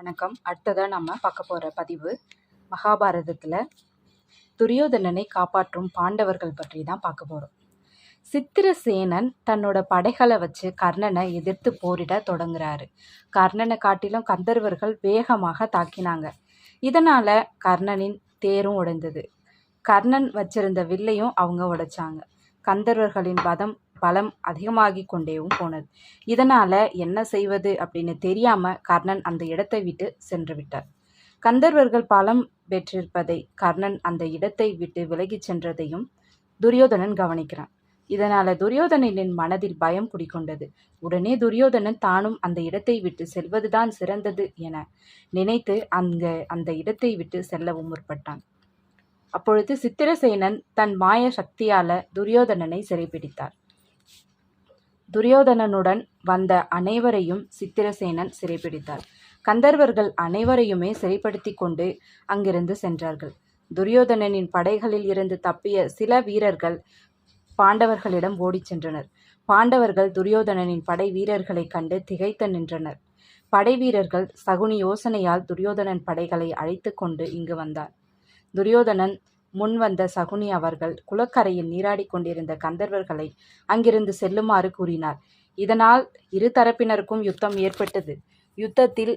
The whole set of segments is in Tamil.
வணக்கம். அடுத்ததாக நம்ம பார்க்க போகிற பதிவு மகாபாரதத்தில் துரியோதனனை காப்பாற்றும் பாண்டவர்கள் பற்றி தான் பார்க்க போகிறோம் சித்திரசேனன் தன்னோட படைகளை வச்சு கர்ணனை எதிர்த்து போரிட தொடங்குறாரு. கர்ணனை காட்டிலும் கந்தர்வர்கள் வேகமாக தாக்கினாங்க. இதனால் கர்ணனின் தேரும் உடைந்தது. கர்ணன் வச்சிருந்த வில்லையும் அவங்க உடைச்சாங்க. கந்தர்வர்களின் பதம் பலம் அதிகமாகி கொண்டேவும் போனது. இதனால என்ன செய்வது அப்படின்னு தெரியாம கர்ணன் அந்த இடத்தை விட்டு சென்று விட்டார். கந்தர்வர்கள் பலம் பெற்றிருப்பதை கர்ணன் அந்த இடத்தை விட்டு விலகிச் சென்றதையும் துரியோதனன் கவனிக்கிறான். இதனால துரியோதனனின் மனதில் பயம் குடிக்கொண்டது உடனே துரியோதனன் தானும் அந்த இடத்தை விட்டு செல்வதுதான் சிறந்தது என நினைத்து அங்க அந்த இடத்தை விட்டு செல்லவும் முற்பட்டான். அப்பொழுது சித்திரசேனன் தன் மாய சக்தியால துரியோதனனை சிறைப்பிடித்தார் துரியோதனனுடன் வந்த அனைவரையும் சித்திரசேனன் சிறைப்பிடித்தார் கந்தர்வர்கள் அனைவரையுமே சிறைப்படுத்தி கொண்டு அங்கிருந்து சென்றார்கள். துரியோதனனின் படைகளில் இருந்து தப்பிய சில வீரர்கள் பாண்டவர்களிடம் ஓடிச் சென்றனர். பாண்டவர்கள் துரியோதனனின் படை வீரர்களைக் கண்டு திகைத்து நின்றனர். படை வீரர்கள் சகுனி யோசனையால் துரியோதனன் படைகளை அழைத்து கொண்டு இங்கு வந்தார். துரியோதனன் முன் வந்த சகுனி அவர்கள் குளக்கரையில் நீராடிக் கொண்டிருந்த கந்தர்வர்களை அங்கிருந்து செல்லுமாறு கூறினார். இதனால் இரு தரப்பினருக்கும் யுத்தம் ஏற்பட்டது. யுத்தத்தில்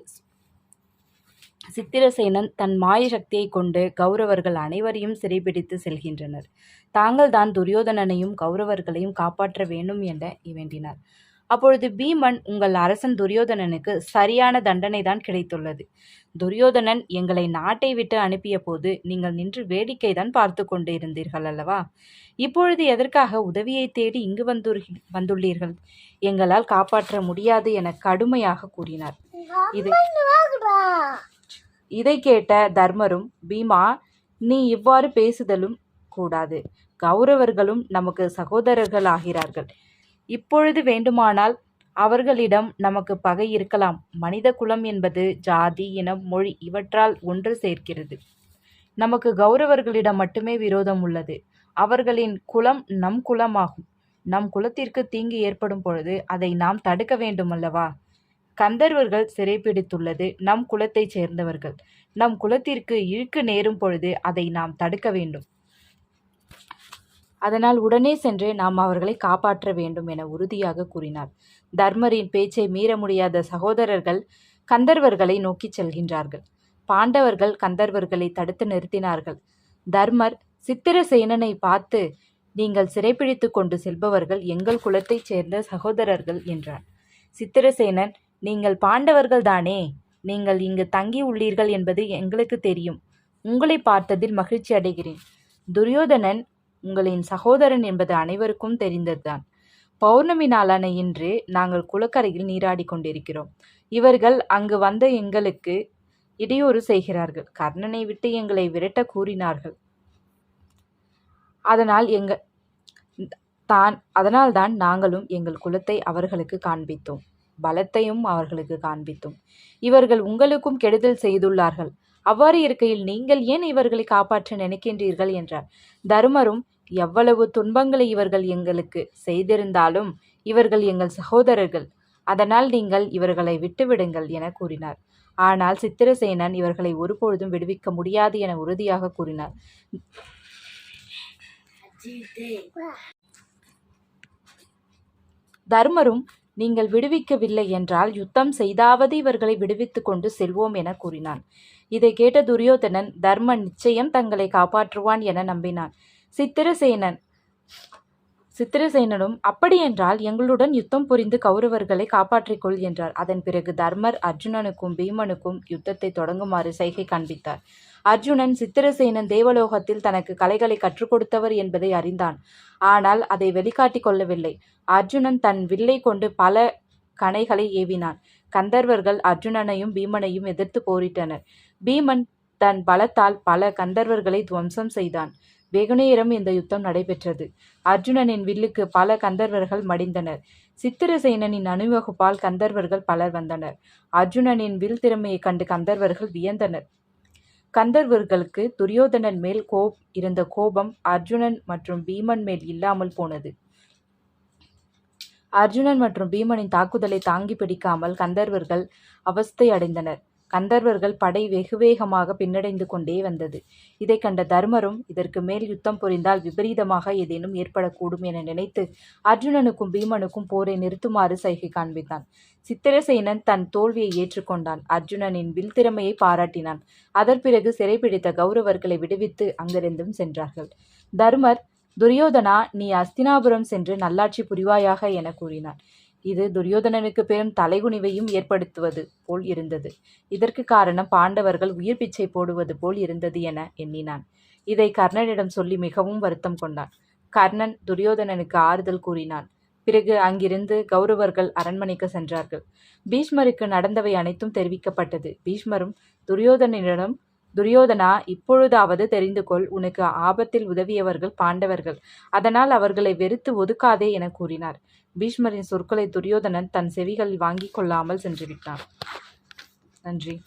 சித்திரசேனன் தன் மாய சக்தியை கொண்டு கௌரவர்கள் அனைவரையும் சிறைபிடித்து செல்கின்றனர். தாங்கள்தான் துரியோதனனையும் கௌரவர்களையும் காப்பாற்ற வேண்டும் என வேண்டினார். அப்பொழுது பீமன் உங்கள் அரசன் துரியோதனனுக்கு சரியான தண்டனை தான் கிடைத்துள்ளது. துரியோதனன் எங்களை நாட்டை விட்டு அனுப்பிய போது நீங்கள் நின்று வேடிக்கை தான் பார்த்து கொண்டு இருந்தீர்கள் அல்லவா? இப்பொழுது எதற்காக உதவியை தேடி இங்கு வந்து வந்துள்ளீர்கள்? எங்களால் காப்பாற்ற முடியாது என கடுமையாக கூறினார். இது இதை கேட்ட தர்மரும் பீமா நீ இவ்வாறு பேசுதலும் கூடாது. கௌரவர்களும் நமக்கு சகோதரர்கள் ஆகிறார்கள் இப்பொழுது வேண்டுமானால் அவர்களிடம் நமக்கு பகை இருக்கலாம். மனித குலம் என்பது ஜாதி இனம் மொழி இவற்றால் ஒன்று சேர்க்கிறது. நமக்கு கௌரவர்களிடம் மட்டுமே விரோதம் உள்ளது. அவர்களின் குலம் நம் குலமாகும். நம் குலத்திற்கு தீங்கு ஏற்படும் பொழுது அதை நாம் தடுக்க வேண்டுமல்லவா? கந்தர்வர்கள் சிறைப்பிடித்துள்ளது நம் குலத்தைச் சேர்ந்தவர்கள். நம் குலத்திற்கு இழுக்கு நேரும் பொழுது அதை நாம் தடுக்க வேண்டும். அதனால் உடனே சென்று நாம் அவர்களை காப்பாற்ற வேண்டும் என உறுதியாக கூறினார். தர்மரின் பேச்சை மீற முடியாத சகோதரர்கள் கந்தர்வர்களை நோக்கிச் செல்கின்றார்கள். பாண்டவர்கள் கந்தர்வர்களை தடுத்து நிறுத்தினார்கள். தர்மர் சித்திரசேனனை பார்த்து நீங்கள் சிறைப்பிடித்து கொண்டு செல்பவர்கள் எங்கள் குலத்தைச் சேர்ந்த சகோதரர்கள் என்றார் சித்திரசேனன் நீங்கள் பாண்டவர்கள் தானே? நீங்கள் இங்கு தங்கி உள்ளீர்கள் என்பது எங்களுக்கு தெரியும். உங்களை பார்த்ததில் மகிழ்ச்சி அடைகிறேன். துரியோதனன் உங்களின் சகோதரன் என்பது அனைவருக்கும் தெரிந்ததுதான். பௌர்ணமி நாளான இன்று நாங்கள் குளக்கரையில் நீராடி கொண்டிருக்கிறோம். இவர்கள் அங்கு வந்த எங்களுக்கு இடையூறு செய்கிறார்கள். கர்ணனை விட்டு எங்களை விரட்ட கூறினார்கள். அதனால் எங்க தான் அதனால்தான் நாங்களும் எங்கள் குலத்தை அவர்களுக்கு காண்பித்தோம். பலத்தையும் அவர்களுக்கு காண்பித்தோம். இவர்கள் உங்களுக்கும் கெடுதல் செய்துள்ளார்கள். அவ்வாறு இருக்கையில் நீங்கள் ஏன் இவர்களை காப்பாற்ற நினைக்கின்றீர்கள்? என்றார். தருமரும் எவ்வளவு துன்பங்களை இவர்கள் எங்களுக்கு செய்திருந்தாலும் இவர்கள் எங்கள் சகோதரர்கள். அதனால் நீங்கள் இவர்களை விட்டுவிடுங்கள் என கூறினார். ஆனால் சித்திரசேனன் இவர்களை ஒருபொழுதும் விடுவிக்க முடியாது என உறுதியாக கூறினார். தர்மரும் நீங்கள் விடுவிக்கவில்லை என்றால் யுத்தம் செய்தாவது இவர்களை விடுவித்துக் கொண்டு செல்வோம் என கூறினான். இதை கேட்ட துரியோதனன் தர்மன் நிச்சயம் தங்களை காப்பாற்றுவான் என நம்பினான். சித்திரசேனன். சித்திரசேனனும் அப்படியென்றால் எங்களுடன் யுத்தம் புரிந்து கௌரவர்களை காப்பாற்றிக்கொள் என்றார். அதன் பிறகு தர்மர் அர்ஜுனனுக்கும் பீமனுக்கும் யுத்தத்தை தொடங்குமாறு சைகை காண்பித்தார். அர்ஜுனன் சித்திரசேனன் தேவலோகத்தில் தனக்கு கலைகளை கற்றுக் கொடுத்தவர் என்பதை அறிந்தான். ஆனால் அதை வெளிக்காட்டிக் கொள்ளவில்லை. அர்ஜுனன் தன் வில்லை கொண்டு பல கணைகளை ஏவினான். கந்தர்வர்கள் அர்ஜுனனையும் பீமனையும் எதிர்த்து போரிட்டனர். பீமன் தன் பலத்தால் பல கந்தர்வர்களை துவம்சம் செய்தான். வெகுநேரம் இந்த யுத்தம் நடைபெற்றது. அர்ஜுனனின் வில்லுக்கு பல கந்தர்வர்கள் மடிந்தனர். சித்திரசேனனின் அணிவகுப்பால் கந்தர்வர்கள் பலர் வந்தனர். அர்ஜுனனின் வில் திறமையைக் கண்டு கந்தர்வர்கள் வியந்தனர். கந்தர்வர்களுக்கு துரியோதனன் மேல் கோப் இருந்த கோபம் அர்ஜுனன் மற்றும் பீமன் மேல் இல்லாமல் போனது. அர்ஜுனன் மற்றும் பீமனின் தாக்குதலை தாங்கி பிடிக்காமல் கந்தர்வர்கள் அவஸ்தை அடைந்தனர். கந்தர்வர்கள் படை வெகுவேகமாக பின்னடைந்து கொண்டே வந்தது. இதை கண்ட தர்மரும் இதற்கு மேல் யுத்தம் புரிந்தால் விபரீதமாக ஏதேனும் ஏற்படக்கூடும் என நினைத்து அர்ஜுனனுக்கும் பீமனுக்கும் போரை நிறுத்துமாறு சைகை காண்பித்தான். சித்திரசேனன் தன் தோல்வியை ஏற்றுக்கொண்டான். அர்ஜுனனின் வில் திறமையை பாராட்டினான். அதன் பிறகு சிறைபிடித்த கௌரவர்களை விடுவித்து அங்கிருந்தும் சென்றார்கள். தர்மர் துரியோதனா நீ அஸ்தினாபுரம் சென்று நல்லாட்சி புரிவாயாக என கூறினான் இது துரியோதனனுக்கு பெரும் தலைகுனிவையும் ஏற்படுத்துவது போல் இருந்தது. இதற்கு காரணம் பாண்டவர்கள் உயிர் பிச்சை போடுவது போல் இருந்தது என எண்ணினான். இதை கர்ணனிடம் சொல்லி மிகவும் வருத்தம் கொண்டான். கர்ணன் துரியோதனனுக்கு ஆறுதல் கூறினான். பிறகு அங்கிருந்து கௌரவர்கள் அரண்மனைக்கு சென்றார்கள். பீஷ்மருக்கு நடந்தவை அனைத்தும் தெரிவிக்கப்பட்டது. பீஷ்மரும் துரியோதனனிடம் துரியோதனா இப்பொழுதாவது தெரிந்து கொள் உனக்கு ஆபத்தில் உதவியவர்கள் பாண்டவர்கள். அதனால் அவர்களை வெறுத்து ஒதுக்காதே என கூறினார். பீஷ்மரின் சொற்களை துரியோதனன் தன் செவிகளில் வாங்கிக் கொள்ளாமல் சென்றுவிட்டான். நன்றி.